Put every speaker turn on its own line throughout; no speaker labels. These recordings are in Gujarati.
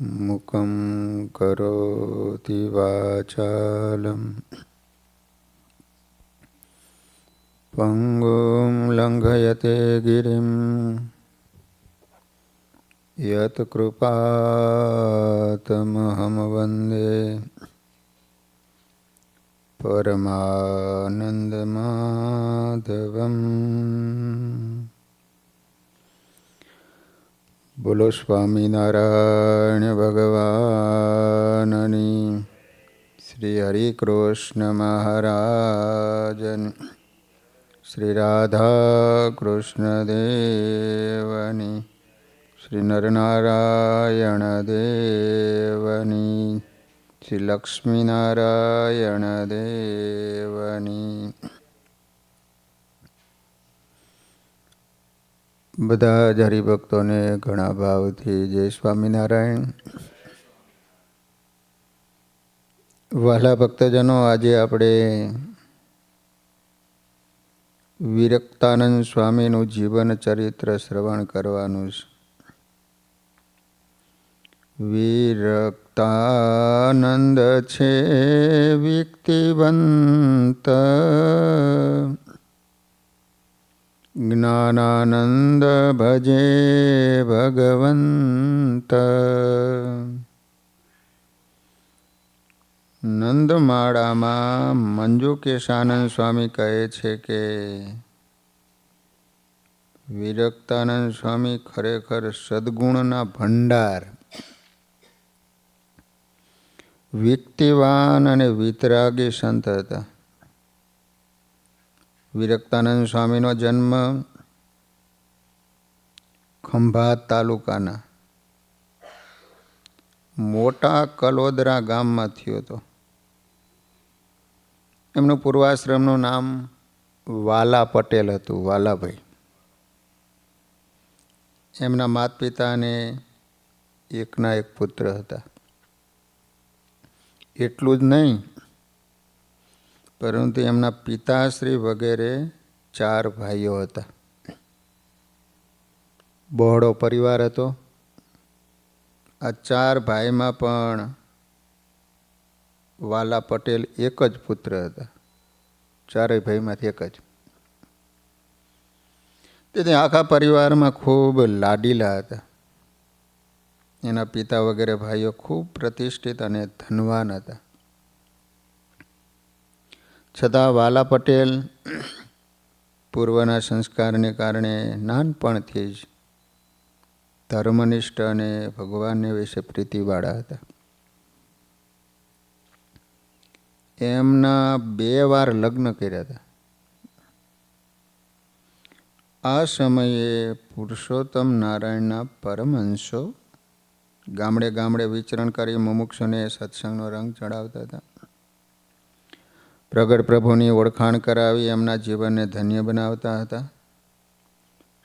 मुखं करोति वाचालम् पङ्गुं लङ्घयते गिरिं यत्कृपातमहं वन्दे परमानन्दमाधवम् બોલો સ્વામિનારાયણ ભગવાનની. શ્રી હરિકૃષ્ણ મહારાજન, શ્રી રાધા કૃષ્ણ દેવની શ્રી નરનારાયણ દેવની, શ્રી લક્ષ્મીનારાયણ દેવની. બધા જ હરિભક્તોને ઘણા ભાવથી જય સ્વામિનારાયણ. વહાલા ભક્તજનો, આજે આપણે વિરક્તાનંદ સ્વામીનું જીવન ચરિત્ર શ્રવણ કરવાનું છે. વિરક્તાનંદ છે, વિક્તિવંત જ્ઞાનાનંદ ભજે ભગવંત નંદમાળામાં મંજુ કેશાનંદ સ્વામી કહે છે કે વિરક્તાનંદ સ્વામી ખરેખર સદગુણના ભંડાર વ્યક્તિવાન અને વિતરાગી સંત હતા। વિરક્તાનંદ સ્વામીનો જન્મ ખંભાત તાલુકાના મોટા કલોદરા ગામમાં થયો હતો. એમનું પૂર્વાશ્રમનું નામ વાલા પટેલ હતું, વાલાભાઈ. એમના માત પિતાને એકના એક પુત્ર હતા. એટલું જ નહીં પરંતુ એમના પિતાશ્રી વગેરે ચાર ભાઈઓ હતા. બહોળો પરિવાર હતો. આ ચાર ભાઈમાં પણ વાલા પટેલ એક જ પુત્ર હતા. ચારેય ભાઈમાંથી એક જ. તેથી આખા પરિવારમાં ખૂબ લાડીલા હતા. એના પિતા વગેરે ભાઈઓ ખૂબ પ્રતિષ્ઠિત અને ધનવાન હતા. છતાં વાલા પટેલ પૂર્વના સંસ્કારને કારણે નાનપણથી જ ધર્મનિષ્ઠ અને ભગવાનને વિશે પ્રીતિવાળા હતા. એમના બે વાર લગ્ન કર્યા હતા. આ સમયે પુરુષોત્તમ નારાયણના પરમહંસો ગામડે ગામડે વિચરણ કરી મુમુક્ષુને સત્સંગનો રંગ ચડાવતા હતા. પ્રગટ પ્રભુની ઓળખાણ કરાવી એમના જીવનને ધન્ય બનાવતા હતા.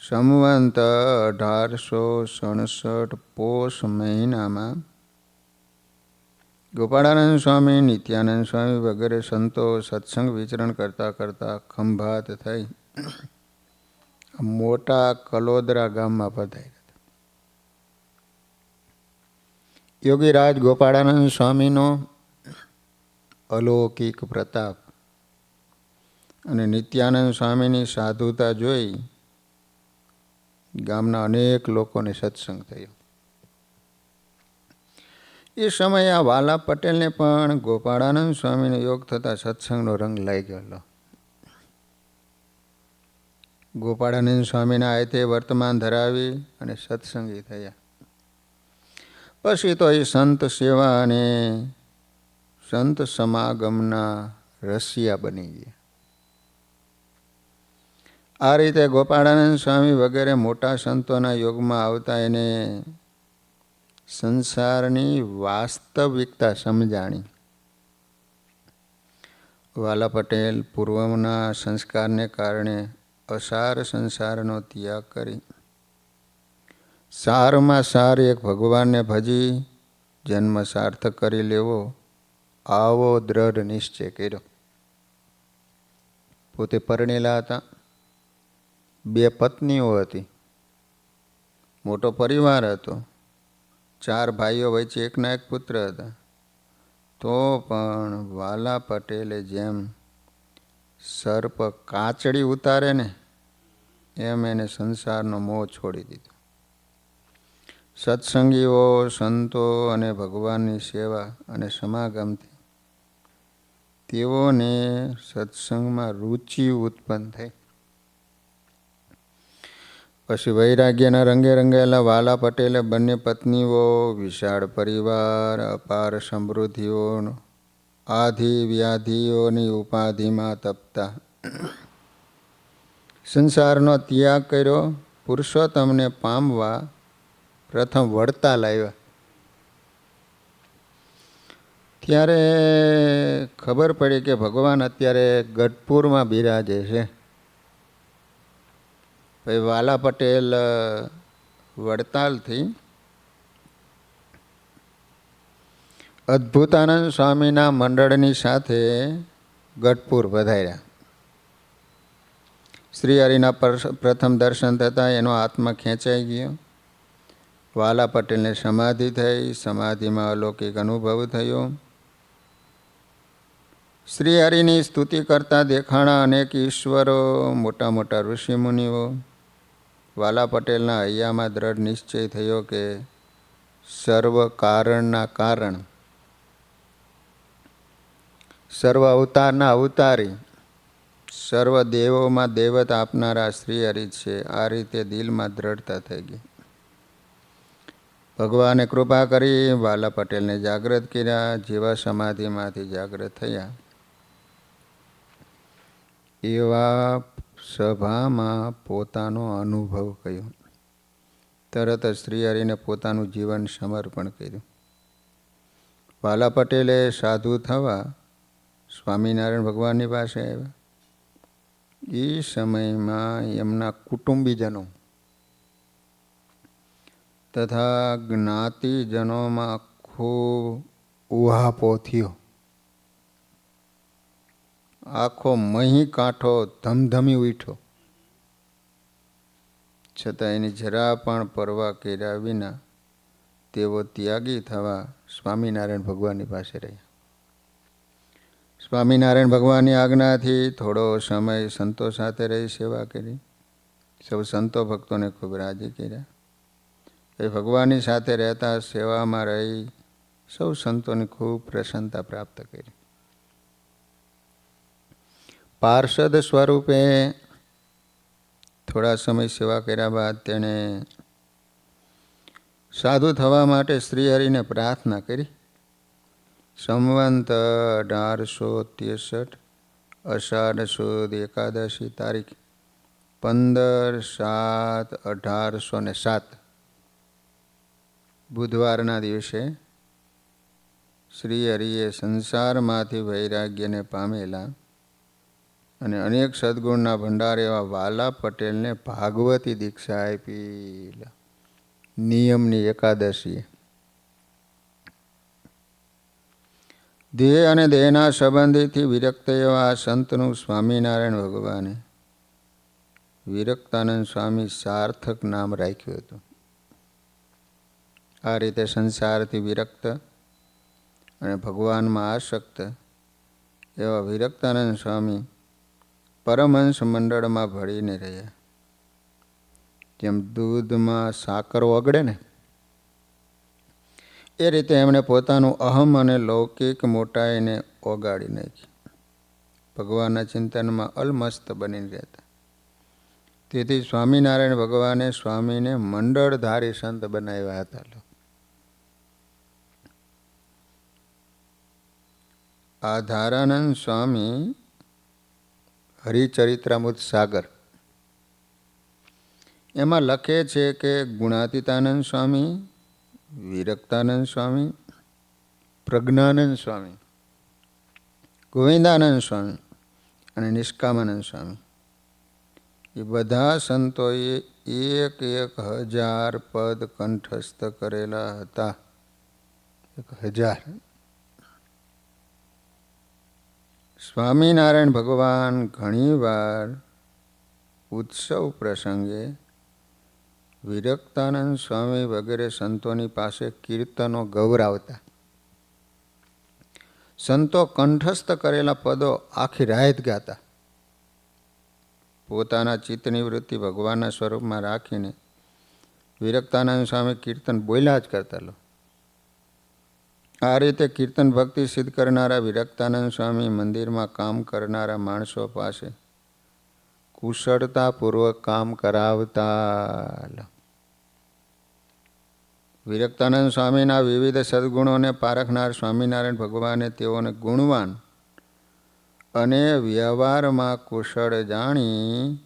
સંવંત અઢારસો સડસઠ પોષ મહિનામાં ગોપાળાનંદ સ્વામી, નિત્યાનંદ સ્વામી વગેરે સંતો સત્સંગ વિચરણ કરતા કરતા ખંભાત થઈ. મોટા કલોદરા ગામમાં પધાર્યા યોગીરાજ ગોપાળાનંદ સ્વામીનો અલૌકિક પ્રતાપ. અને નિત્યાનંદ સ્વામીની સાધુતા જોઈ ગામના અનેક લોકોને સત્સંગ થયો. એ સમયે આ વાલા પટેલને પણ ગોપાળાનંદ સ્વામીનો યોગ થતાં સત્સંગનો રંગ લાગી ગયેલો. ગોપાળાનંદ સ્વામીના આયતે વર્તમાન ધરાવી અને સત્સંગી થયા. પછી તો એ સંત સેવા અને સંત સમાગમના રસિયા બની ગયા. આ રીતે ગોપાળાનંદ સ્વામી વગેરે મોટા સંતોના યોગમાં આવતા એને સંસારની વાસ્તવિકતા સમજાણી. વાલા પટેલ પૂર્વના સંસ્કારને કારણે અસાર સંસારનો ત્યાગ કરી. સારમાં સાર એક ભગવાનને ભજી, જન્મ સાર્થક કરી લેવો. આવો દ્રઢ નિશ્ચય કર્યો. પોતે પરણેલા હતા. બે પત્નીઓ હતી. મોટો પરિવાર હતો. ચાર ભાઈઓ વચ્ચે એકના એક પુત્ર હતા. તો પણ વાલા પટેલે જેમ સર્પ કાચડી ઉતારે ને, એમ એને સંસારનો મોહ છોડી દીધો. સત્સંગીઓ, સંતો અને ભગવાનની સેવા અને સમાગમથી તેઓને સત્સંગમાં રુચિ ઉત્પન્ન થઈ. પછી વૈરાગ્યના રંગે રંગેલા વાલા પટેલે બંને પત્નીઓ, વિશાળ પરિવાર, અપાર સમૃદ્ધિઓ, આધિ વ્યાધિઓની ઉપાધિમાં તપતા. સંસારનો ત્યાગ કર્યો, પુરુષોત્તમને પામવા પ્રથમ વળતા આવ્યા ત્યારે ખબર પડી કે ભગવાન અત્યારે ગઢપુરમાં બિરાજે છે. ભાઈ વાલા પટેલ વડતાલથી અદ્ભુતાનંદ સ્વામીના મંડળની સાથે ગઢપુર વધાર્યા. શ્રી હરિના પ્રથમ દર્શન થતાં એનો આત્મા ખેંચાઈ ગયો. વાલા પટેલને સમાધિ થઈ, સમાધિમાં અલૌકિક અનુભવ થયો. શ્રી હરિની સ્તુતિ કરતા દેખાણા અનેક ઈશ્વરો, મોટા મોટા ઋષિમુનિઓ. વાલા પટેલના હૈયામાં દ્રઢ નિશ્ચય થયો કે સર્વ કારણના કારણ. સર્વ અવતારના અવતારી. સર્વ દેવોમાં દેવત આપનારા શ્રી હરિ છે. આ રીતે દિલમાં દ્રઢતા થઈ ગઈ. ભગવાને કૃપા કરી વાલા પટેલને જાગૃત કર્યા, જેવા સમાધિમાંથી જાગૃત થયા. એવા સભામાં પોતાનો અનુભવ કહ્યો તરત જ શ્રી હરિને પોતાનું જીવન સમર્પણ કર્યું. વાલા પટેલે સાધુ થવા સ્વામિનારાયણ ભગવાનની પાસે આવ્યા. એ સમયમાં એમના કુટુંબીજનો તથા જ્ઞાતિજનોમાં ખૂબ ઉહાપો થયો. આખો મહી કાંઠો ધમધમી ઉઠ્યો. છતાં એની જરા પણ પરવા કર્યા વિના તેઓ ત્યાગી થવા સ્વામિનારાયણ ભગવાનની પાસે રહ્યા. સ્વામિનારાયણ ભગવાનની આજ્ઞાથી થોડો સમય સંતો સાથે રહી સેવા કરી. સૌ સંતો ભક્તોને ખૂબ રાજી કર્યા. એ ભગવાનની સાથે રહેતા સેવામાં રહી સૌ સંતોની ખૂબ પ્રસન્નતા પ્રાપ્ત કરી. પાર્ષદ સ્વરૂપે થોડા સમય સેવા કર્યા બાદ તેણે સાધુ થવા માટે શ્રીહરિને પ્રાર્થના કરી. સંવંત અઢારસો ત્રેસઠ અષાઢ સુદ એકાદશી તારીખ, પંદર સાત અઢારસો ને સાત, બુધવારના દિવસે શ્રી હરિએ સંસારમાંથી વૈરાગ્યને પામેલા અને અનેક સદગુણના ભંડાર એવા વાલા પટેલને ભાગવતી દીક્ષા આપી. નિયમની એકાદશીએ દેહ અને દેહના સંબંધીથી વિરક્ત એવા સંતનું સ્વામિનારાયણ ભગવાને વિરક્તાનંદ સ્વામી સાર્થક નામ રાખ્યું હતું. આ રીતે સંસારથી વિરક્ત અને ભગવાનમાં આસક્ત એવા વિરક્તાનંદ સ્વામી પરમહંસ મંડળમાં ભળીને રહ્યા જેમ દૂધમાં સાકર ઓગળે ને, એ રીતે એમણે પોતાનું અહમ અને લૌકિક મોટાઈને ઓગાળી નાખી. ભગવાનના ચિંતનમાં અલમસ્ત બની રહેતા. તેથી સ્વામિનારાયણ ભગવાને સ્વામીને મંડળધારી સંત બનાવ્યા હતા આ ધારાનંદ સ્વામી હરિચરિત્રામૃત સાગર. એમાં લખે છે કે ગુણાતીતાનંદ સ્વામી, વિરક્તાનંદ સ્વામી, પ્રજ્ઞાનંદ સ્વામી, ગોવિંદાનંદ સ્વામી અને નિષ્કામાનંદ સ્વામી. એ બધા સંતોએ એક એક હજાર પદ કંઠસ્થ કરેલા હતા. એક હજાર. સ્વામિનારાયણ ભગવાન ઘણીવાર ઉત્સવ પ્રસંગે વિરક્તાનંદ સ્વામી વગેરે સંતોની પાસે કીર્તનો ગૌરાવતા. સંતો કંઠસ્થ કરેલા પદો આખી રાહત ગાતા. પોતાના ચિત્તની વૃત્તિ ભગવાનના સ્વરૂપમાં રાખીને વિરક્તાનંદ સ્વામી કીર્તન બોલ્યા જ કરતા લો. આ રીતે કીર્તન ભક્તિ સિદ્ધ કરનારા વિરક્તાનંદ સ્વામી મંદિરમાં કામ કરનારા માણસો પાસે કુશળતાપૂર્વક કામ કરાવતા વિરક્તાનંદ સ્વામીના વિવિધ સદગુણોને પારખનાર સ્વામિનારાયણ ભગવાને તેઓને ગુણવાન અને વ્યવહારમાં કુશળ જાણી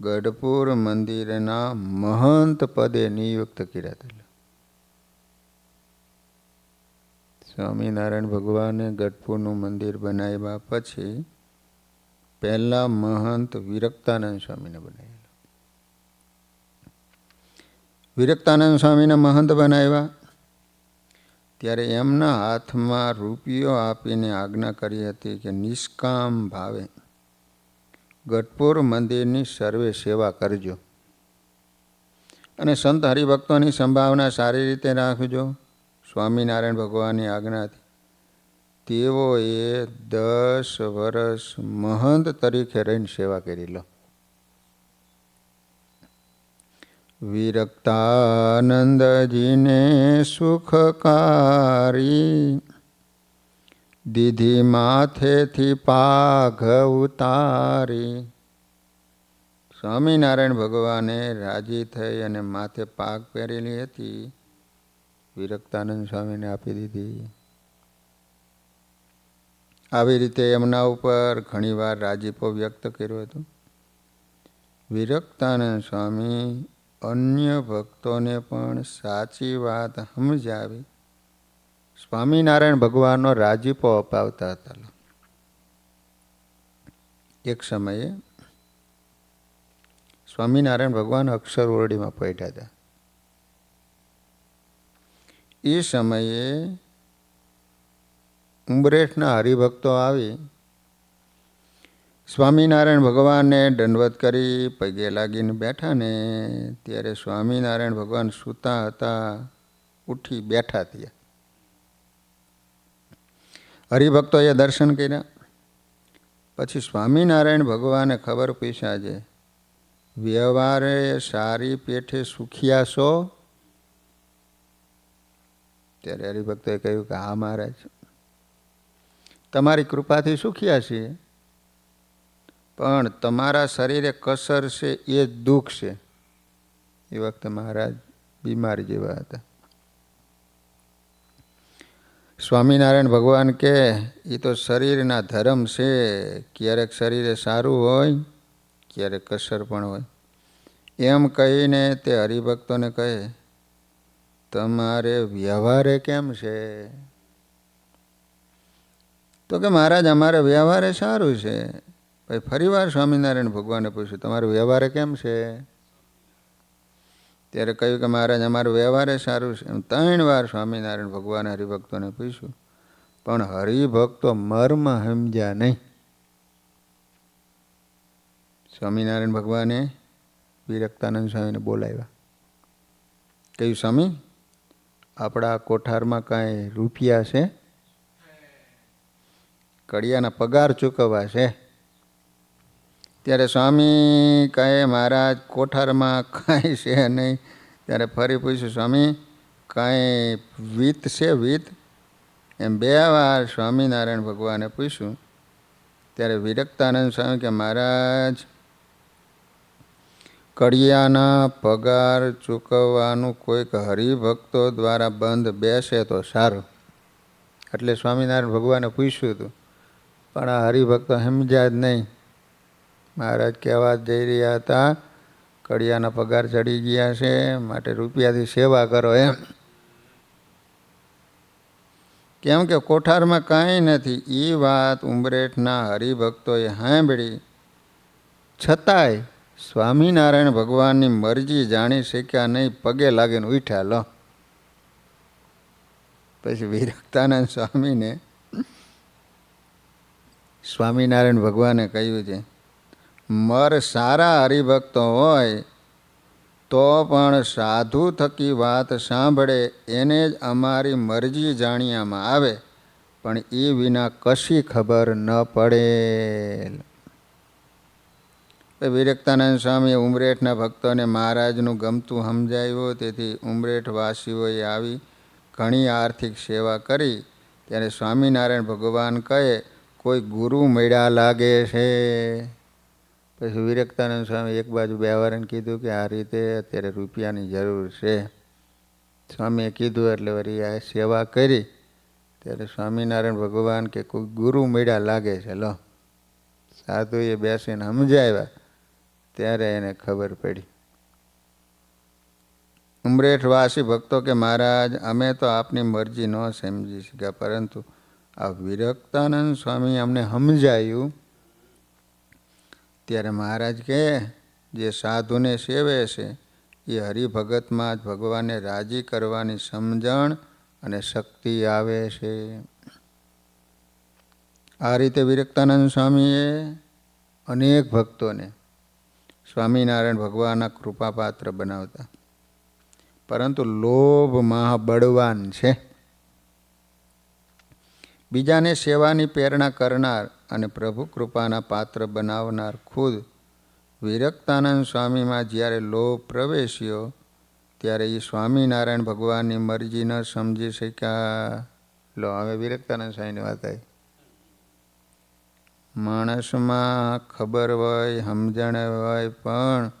ગઢપુર મંદિરના મહંત પદે નિયુક્ત કર્યા હતા. સ્વામિનારાયણ ભગવાને ગઢપુરનું મંદિર બનાવ્યા પછી પહેલા મહંત વિરક્તાનંદ સ્વામીને બનાવેલા. વિરક્તાનંદ સ્વામીને મહંત બનાવ્યા. ત્યારે એમના હાથમાં રૂપિયો આપીને આજ્ઞા કરી હતી કે નિષ્કામ ભાવે ગઢપુર મંદિરની સર્વે સેવા કરજો. અને સંત હરિભક્તોની સંભાવના સારી રીતે રાખજો. સ્વામિનારાયણ ભગવાનની આજ્ઞાથી તેઓએ દસ વર્ષ મહંત તરીકે રહીને સેવા કરી લો. વિરક્તાનંદજીને સુખકારી દીધી માથેથી પાઘ ઉતારી. સ્વામિનારાયણ ભગવાને રાજી થઈ અને માથે પાઘ પહેરેલી હતી. વિરક્તાનંદ સ્વામીને આપી દીધી. આવી રીતે એમના ઉપર ઘણીવાર રાજીપો વ્યક્ત કર્યો હતો. વિરક્તાનંદ સ્વામી અન્ય ભક્તોને પણ સાચી વાત સમજાવી સ્વામિનારાયણ ભગવાનનો રાજીપો અપાવતા હતા. એક સમયે સ્વામિનારાયણ ભગવાન અક્ષર ઓરડીમાં પૈઠા હતા. એ સમયે ઉંબરેઠના હરિભક્તો આવી સ્વામિનારાયણ ભગવાનને દંડવત કરી પગે લાગીને બેઠા ને ત્યારે સ્વામિનારાયણ ભગવાન સૂતા હતા, ઉઠી બેઠા થયા. હરિભક્તોએ દર્શન કર્યા. પછી સ્વામિનારાયણ ભગવાને ખબર પૂછ્યા છે વ્યવહારે સારી પેઠે સુખિયા છો? ત્યારે હરિભક્તોએ કહ્યું કે હા, મહારાજ. તમારી કૃપાથી સુખ્યા છીએ. પણ તમારા શરીરે કસર છે, એ જ દુઃખ છે. એ વખતે મહારાજ બીમાર જેવા હતા. સ્વામિનારાયણ ભગવાન કે એ તો શરીરના ધર્મ છે. ક્યારેક શરીરે સારું હોય, ક્યારેક કસર પણ હોય. એમ કહીને તે હરિભક્તોને કહે તમારે વ્યવહારે કેમ છે? તો કે મહારાજ, અમારે વ્યવહારે સારું છે. પછી ફરીવાર સ્વામિનારાયણ ભગવાને પૂછ્યું, તમારો વ્યવહારે કેમ છે? ત્યારે કહ્યું કે, મહારાજ, અમારો વ્યવહારે સારું છે. ત્રણ વાર સ્વામિનારાયણ ભગવાને હરિભક્તોને પૂછ્યું, પણ હરિભક્તો મર્મ સમજ્યા નહીં. સ્વામિનારાયણ ભગવાને વિરક્તાનંદ સ્વામીને બોલાવ્યા. કહ્યું, સ્વામી આપણા કોઠારમાં કાંઈ રૂપિયા છે? કડિયાના પગાર ચૂકવવા છે ત્યારે સ્વામી કહે, મહારાજ, કોઠારમાં કાંઈ છે નહીં. ત્યારે ફરી પૂછ્યું સ્વામી, કાંઈ વીત છે વીત? એમ બે વાર સ્વામિનારાયણ ભગવાને પૂછ્યું. ત્યારે વિરક્તાનંદ સ્વામી કે મહારાજ કડિયાના પગાર ચૂકવવાનું કોઈક હરિભક્તો દ્વારા બંધ બેસે તો સારું. એટલે સ્વામિનારાયણ ભગવાને પૂછ્યું હતું, પણ આ હરિભક્તો સમજ્યા જ નહીં. મહારાજ કહેવા જઈ રહ્યા હતા, કડિયાના પગાર ચડી ગયા છે, માટે રૂપિયાથી સેવા કરો એમ. કેમ કે કોઠારમાં કાંઈ નથી એ વાત ઉંબરેઠના હરિભક્તોએ સાંભળી. છતાંય સ્વામિનારાયણ ભગવાનની મરજી જાણી શક્યા નહીં, પગે લાગીને ઉઠ્યા, લો. પછી વિરક્તાનંદ સ્વામીને સ્વામિનારાયણ ભગવાને કહ્યું છે, મર સારા હરિભક્તો હોય, તો પણ સાધુ થકી વાત સાંભળે, એને જ અમારી મરજી જાણ્યામાં આવે, પણ એ વિના કશી ખબર ન પડે. વિરક્તાનંદ સ્વામી ઉમરેઠના ભક્તોને મહારાજનું ગમતું સમજાવ્યું. તેથી ઉમરેઠવાસીઓએ આવી ઘણી આર્થિક સેવા કરી. ત્યારે સ્વામિનારાયણ ભગવાન કહે, કોઈ ગુરુ મેળા લાગે છે? પછી વિરક્તાનંદ સ્વામી એક બાજુ બેવારને કીધું કે, આ રીતે અત્યારે રૂપિયાની જરૂર છે. સ્વામીએ કીધું, એટલે વળી આ સેવા કરી. ત્યારે સ્વામિનારાયણ ભગવાન કે, કોઈ ગુરુ મેળા લાગે છે? લો. સાધુએ બેસીને સમજાવ્યા. ત્યારે એને ખબર પડી. ઉમરેઠવાસી ભક્તો કે, મહારાજ, અમે તો આપની મરજી ન સમજી શક્યા, પરંતુ આ વિરક્તાનંદ સ્વામી અમને સમજાયું. ત્યારે મહારાજ કહે જે સાધુને સેવે છે, એ હરિભગતમાં જ ભગવાનને રાજી કરવાની સમજણ અને શક્તિ આવે છે. આ રીતે વિરક્તાનંદ સ્વામીએ અનેક ભક્તોને સ્વામિનારાયણ ભગવાનના કૃપાપાત્ર બનાવતા. પરંતુ લોભ મહાબળવાન છે. બીજાને સેવાની પ્રેરણા કરનાર અને પ્રભુ કૃપાના પાત્ર બનાવનાર ખુદ વિરક્તાનંદ સ્વામીમાં જ્યારે લોભ પ્રવેશ્યો, ત્યારે એ સ્વામિનારાયણ ભગવાનની મરજી ન સમજી શક્યા. લો, હવે વિરક્તાનંદ સ્વામીની વાત આવી. માણસમાં ખબર હોય, સમજણ હોય, પણ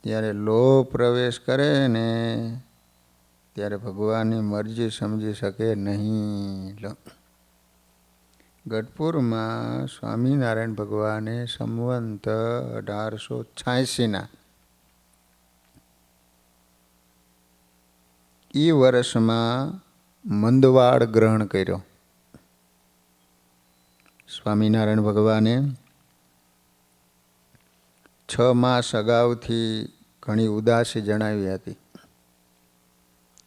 ત્યારે લોભ પ્રવેશ કરે ને, ત્યારે ભગવાનની મરજી સમજી શકે નહીં. ગઢપુરમાં સ્વામિનારાયણ ભગવાને સંવંત અઢારસો છ્યાસીના એ વર્ષમાં મંદવાડ ગ્રહણ કર્યો. સ્વામિનારાયણ ભગવાને છ માસ અગાઉથી ઘણી ઉદાસી જણાવી હતી.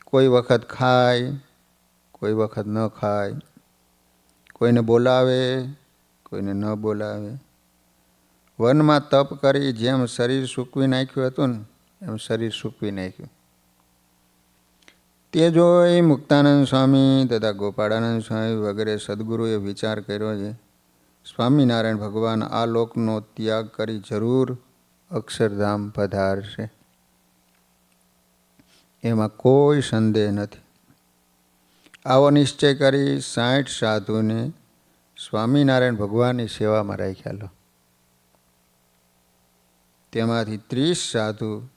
કોઈ વખત ખાય, કોઈ વખત ન ખાય. કોઈને બોલાવે, કોઈને ન બોલાવે. વનમાં તપ કરી જેમ શરીર સૂકવી નાખ્યું હતું ને, એમ શરીર સૂકવી નાખ્યું. તે જોઈ મુક્તાનંદ સ્વામી તથા ગોપાળાનંદ સ્વામી વગેરે સદગુરુએ વિચાર કર્યો છે સ્વામિનારાયણ ભગવાન આ લોકનો ત્યાગ કરી જરૂર અક્ષરધામ પધારશે. એમાં કોઈ સંદેહ નથી. આવો નિશ્ચય કરી સાઠ સાધુને સ્વામિનારાયણ ભગવાનની સેવામાં રાખ્યા લો. તેમાંથી ત્રીસ સાધુ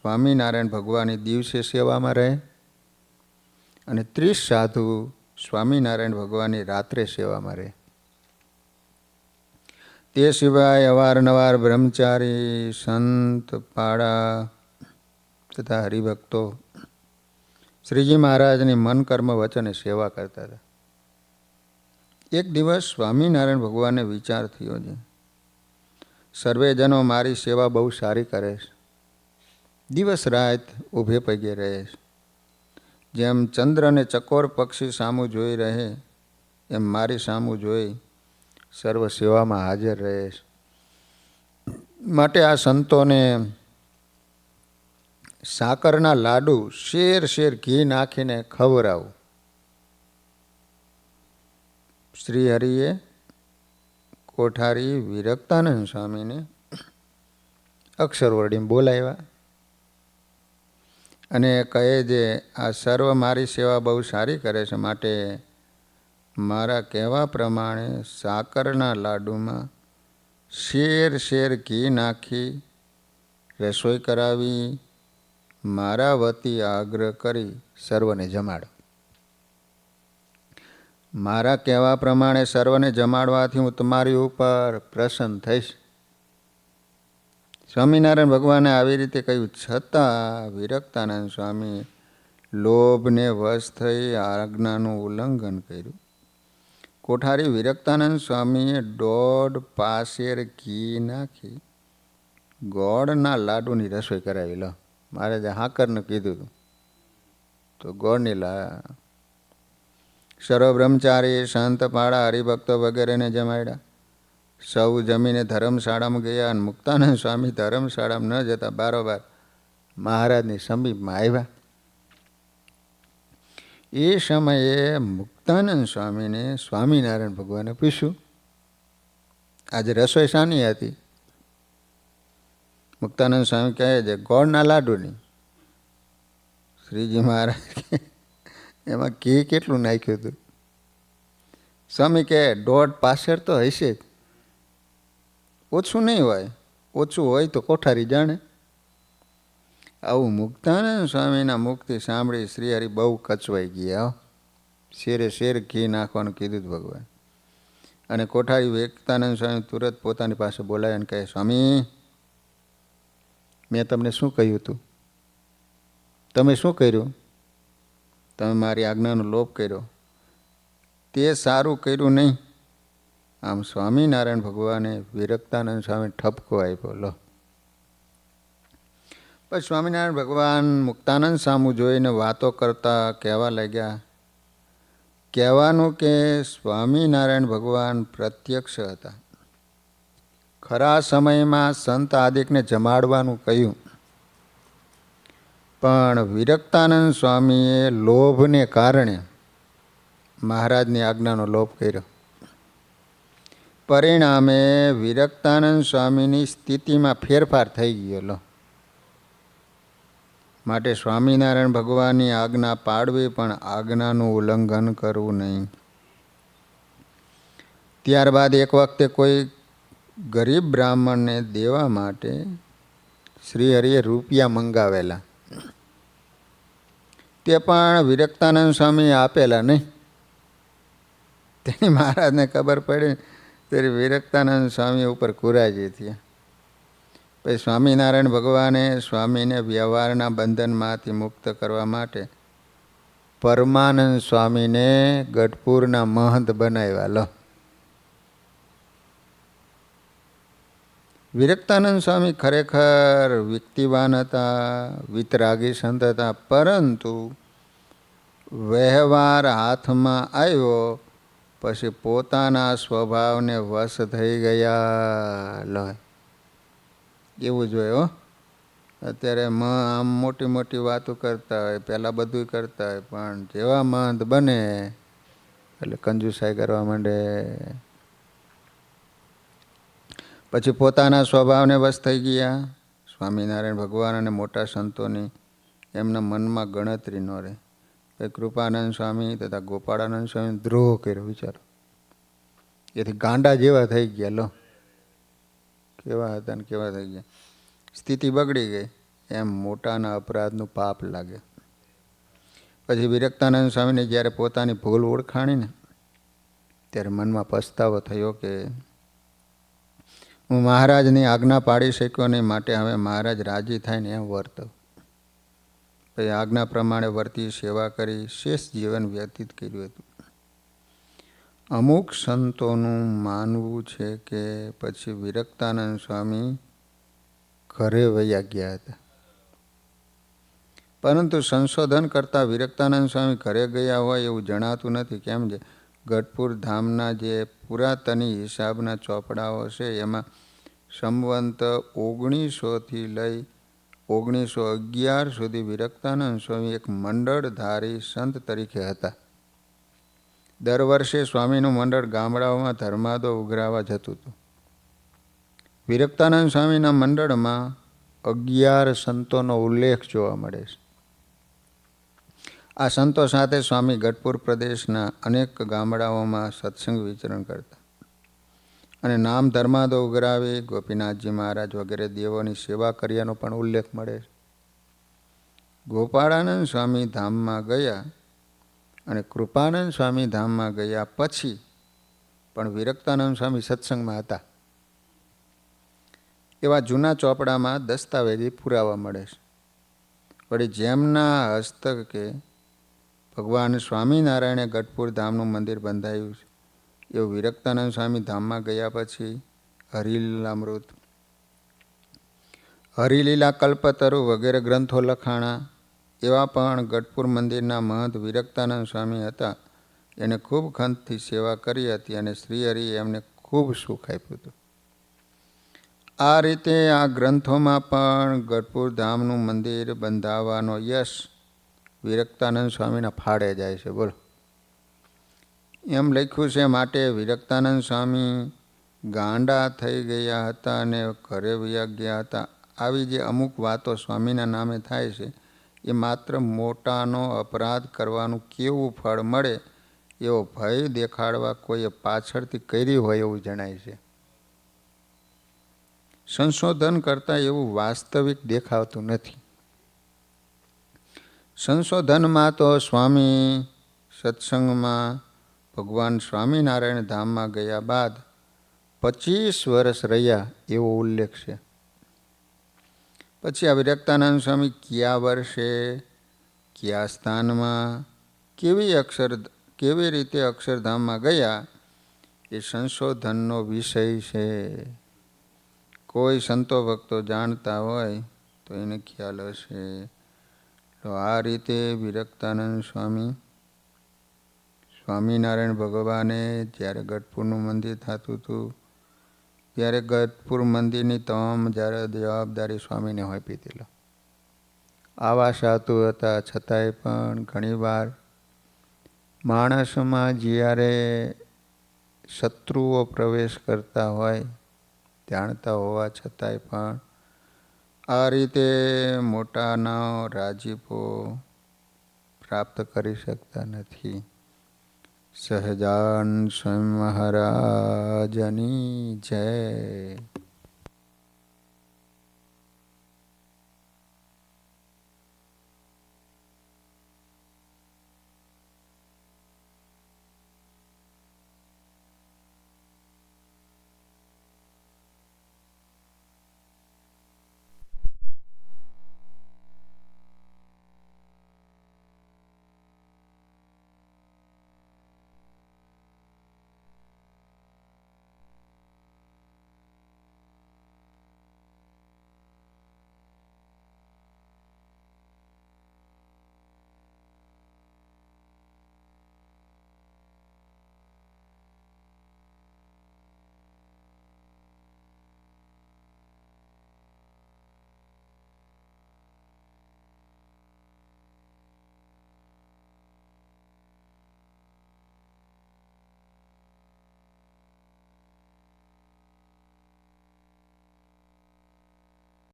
સ્વામિનારાયણ ભગવાનની દિવસે સેવામાં રહે અને ત્રીસ સાધુ સ્વામિનારાયણ ભગવાનની રાત્રે સેવામાં રહે. તે સિવાય અવારનવાર બ્રહ્મચારી, સંત, પાડા તથા હરિભક્તો શ્રીજી મહારાજની મન, કર્મ, વચને સેવા કરતા હતા. એક દિવસ સ્વામિનારાયણ ભગવાનને વિચાર થયો છે સર્વેજનો મારી સેવા બહુ સારી કરે છે. દિવસ રાત ઊભે પગે રહે છે. જેમ ચંદ્ર અને ચકોર પક્ષી સામું જોઈ રહે, એમ મારી સામું જોઈ સર્વ સેવામાં હાજર રહે માટે આ સંતોને સાકરના લાડુ શેર શેર ઘી નાખીને ખવડાવું. શ્રી હરિએ કોઠારી, વિરક્તાનંદ સ્વામીને અક્ષરવર્ડીમાં બોલાવ્યા અને કહે જે, આ સર્વ મારી સેવા બહુ સારી કરે છે, માટે મારા કહેવા પ્રમાણે સાકરના લાડુમાં શેર શેર ઘી નાખી, રસોઈ કરાવી, મારા વતી આગ્રહ કરી સર્વને જમાડો મારા કહેવા પ્રમાણે સર્વને જમાડવાથી હું તમારી ઉપર પ્રસન્ન થઈશ. સ્વામિનારાયણ ભગવાને આવી રીતે કહ્યું, છતાં વિરક્તાનંદ સ્વામી, લોભને વશ થઈ આજ્ઞાનું ઉલ્લંઘન કર્યું. કોઠારી વિરક્તાનંદ સ્વામીએ દોઢ પાસેર ઘી નાખી ગોળના લાડુની રસોઈ કરાવી, લો મારે જે હાકરનું કીધું હતું તો ગોળની લા, સર્વબ્રહ્મચારી સંત પાડા હરિભક્તો વગેરેને જમાડ્યા. સૌ જમીને ધર્મશાળામાં ગયા અને મુક્તાનંદ સ્વામી ધર્મશાળામાં ન જતા બારોબાર મહારાજની સમીપમાં આવ્યા. એ સમયે મુક્તાનંદ સ્વામીને સ્વામિનારાયણ ભગવાને પૂછ્યું, આજે રસોઈ શાની હતી? મુક્તાનંદ સ્વામી કહે છે, ગોળના લાડુની. શ્રીજી મહારાજ એમાં ઘી કેટલું નાખ્યું હતું? સ્વામી કહે, દોઢ પાછળ તો હશે જ. ઓછું નહીં હોય. ઓછું હોય તો કોઠારી જાણે. આવું મુક્તાનંદ સ્વામીના મુક્તિ સાંભળી શ્રીહરિ બહુ કચવાઈ ગયા. શેરે શેર ઘી નાખવાનું કીધું હતું ભગવાન. અને કોઠારી એકતાનંદ સ્વામી તુરત પોતાની પાસે બોલાય અને કહે, સ્વામી, મેં તમને શું કહ્યું હતું તમે શું કર્યું? તમે મારી આજ્ઞાનો લોપ કર્યો. તે સારું કર્યું નહીં. આમ સ્વામિનારાયણ ભગવાને વિરક્તાનંદ સ્વામી ઠપકો આપ્યો, લો. પછી સ્વામિનારાયણ ભગવાન મુક્તાનંદ સામું જોઈને વાતો કરતા કહેવા લાગ્યા કહેવાનું કે સ્વામિનારાયણ ભગવાન પ્રત્યક્ષ હતા. ખરા સમયમાં સંત આદિકને જમાડવાનું કહ્યું. પણ વિરક્તાનંદ સ્વામીએ લોભને કારણે મહારાજની આજ્ઞાનો લોભ કર્યો. પરિણામે વિરક્તાનંદ સ્વામીની સ્થિતિમાં ફેરફાર થઈ ગયો લો માટે સ્વામિનારાયણ ભગવાનની આજ્ઞા પાડવી પણ આજ્ઞાનું ઉલ્લંઘન કરવું નહીં. ત્યારબાદ એક વખતે કોઈ ગરીબ બ્રાહ્મણને દેવા માટે શ્રીહરિએ રૂપિયા મંગાવેલા. તે પણ વિરક્તાનંદ સ્વામી આપેલા નહીં. તેની મહારાજને ખબર પડી ત્યારે વિરક્તાનંદ સ્વામી ઉપર કુરાજી થયા. પછી સ્વામિનારાયણ ભગવાને સ્વામીને વ્યવહારના બંધનમાંથી મુક્ત કરવા માટે પરમાનંદ સ્વામીને ગઢપુરના મહંત બનાવ્યા. લો. વિરક્તાનંદ સ્વામી ખરેખર વ્યક્તિવાન હતા, વિતરાગી સંત હતા, પરંતુ વ્યવહાર હાથમાં આવ્યો, પછી પોતાના સ્વભાવને વશ થઈ ગયા. લો. એવું જોઈએ હો. અત્યારે મ, આમ મોટી મોટી વાતો કરતા હોય, પહેલાં બધું કરતા હોય, પણ જેવા માંદ બને, એટલે કંજુસાઈ કરવા માંડે. પછી પોતાના સ્વભાવને વશ થઈ ગયા. સ્વામિનારાયણ ભગવાન અને મોટા સંતોની એમના મનમાં ગણતરી ન રહે. કૃપાનંદ સ્વામી તથા ગોપાળાનંદ સ્વામી દ્રોહ કર્યો, વિચારો. એથી ગાંડા જેવા થઈ ગયા, લો. કેવા હતા ને કેવા થઈ ગયા. સ્થિતિ બગડી ગઈ. એમ મોટાના અપરાધનું પાપ લાગે. પછી વિરક્તાનંદ સ્વામીને જ્યારે પોતાની ભૂલ ઓળખાણી ને ત્યારે મનમાં પસ્તાવો થયો કે હું મહારાજની આજ્ઞા પાડી શક્યો નહીં, માટે હવે મહારાજ રાજી થાય ને એમ વર્તવ પછી આજ્ઞા પ્રમાણે વર્તી સેવા કરી, શેષ જીવન વ્યતીત કર્યું હતું. અમુક સંતોનું માનવું છે કે પછી વિરક્તાનંદ સ્વામી ઘરે વયા ગયા હતા. પરંતુ સંશોધન કરતાં વિરક્તાનંદ સ્વામી ઘરે ગયા હોય એવું જણાતું નથી. કેમ છે ગઢપુર ધામના જે પુરાતની હિસાબના ચોપડાઓ છે, એમાં સંવંત ઓગણીસોથી લઈ ઓગણીસો અગિયાર સુધી વિરક્તાનંદ સ્વામી એક મંડળધારી સંત તરીકે હતા. દર વર્ષે સ્વામીનું મંડળ ગામડાઓમાં ધર્માદો ઉઘરાવા જતું હતું. વિરક્તાનંદ સ્વામીના મંડળમાં અગિયાર સંતોનો ઉલ્લેખ જોવા મળે છે. આ સંતો સાથે સ્વામી ગઢપુર પ્રદેશના અનેક ગામડાઓમાં સત્સંગ વિચરણ કરતા. અને નામ ધર્માદો ઉઘરાવી ગોપીનાથજી મહારાજ વગેરે દેવોની સેવા કર્યાનો પણ ઉલ્લેખ મળે છે. ગોપાળાનંદ સ્વામી ધામમાં ગયા અને કૃપાનંદ સ્વામી ધામમાં ગયા પછી પણ વિરક્તાનંદ સ્વામી સત્સંગમાં હતા. એવા જૂના ચોપડામાં દસ્તાવેજી પુરાવા મળે છે. વળી જેમના હસ્તકે ભગવાન સ્વામિનારાયણે ગઢપુર ધામનું મંદિર બંધાયું છે, એવું વિરક્તાનંદ સ્વામી ધામમાં ગયા પછી હરિલીલામૃત હરિલીલા કલ્પતરુ વગેરે ગ્રંથો લખાણા એવા પણ ગઢપુર મંદિરના મહંત વિરક્તાનંદ સ્વામી હતા. એને ખૂબ ખંતથી સેવા કરી હતી અને શ્રી હરિએ એમને ખૂબ સુખ આપ્યું હતું. આ રીતે આ ગ્રંથોમાં પણ ગઢપુર ધામનું મંદિર બંધાવવાનો યશ વિરક્તાનંદ સ્વામીના ફાળે જાય છે. બોલો. એમ લખ્યું છે, માટે વિરક્તાનંદ સ્વામી ગાંડા થઈ ગયા હતા અને ઘરે વયા ગયા હતા. આવી જે અમુક વાતો સ્વામીના નામે થાય છે એ માત્ર મોટાનો અપરાધ કરવાનું કેવું ફળ મળે એવો ભય દેખાડવા કોઈએ પાછળથી કરી હોય એવું જણાય છે. સંશોધન કરતાં એવું વાસ્તવિક દેખાતું નથી. સંશોધનમાં તો સ્વામી સત્સંગમાં ભગવાન સ્વામિનારાયણ ધામમાં ગયા બાદ પચીસ વર્ષ રહ્યા એવો ઉલ્લેખ છે. પછી આ વિરક્તાનંદ સ્વામી કયા વર્ષે, કયા સ્થાનમાં, કેવી અક્ષર, કેવી રીતે અક્ષરધામમાં ગયા, એ સંશોધનનો વિષય છે. કોઈ સંતો ભક્તો જાણતા હોય તો એને ખ્યાલ હશે. તો આ રીતે વિરક્તાનંદ સ્વામી, સ્વામિનારાયણ ભગવાને જ્યારે ગઢપુરનું મંદિર થતું હતું ત્યારે ગતપુર મંદિરની તમામ જ્યારે જવાબદારી સ્વામીને હોપી દીધેલો આવા સાધુ હતા, છતાંય પણ ઘણીવાર માણસમાં જ્યારે શત્રુઓ પ્રવેશ કરતા હોય, જાણતા હોવા છતાંય પણ આ રીતે મોટાનો રાજીપો પ્રાપ્ત કરી શકતા નથી. સહજાન સ્વયં મહારાજની જય.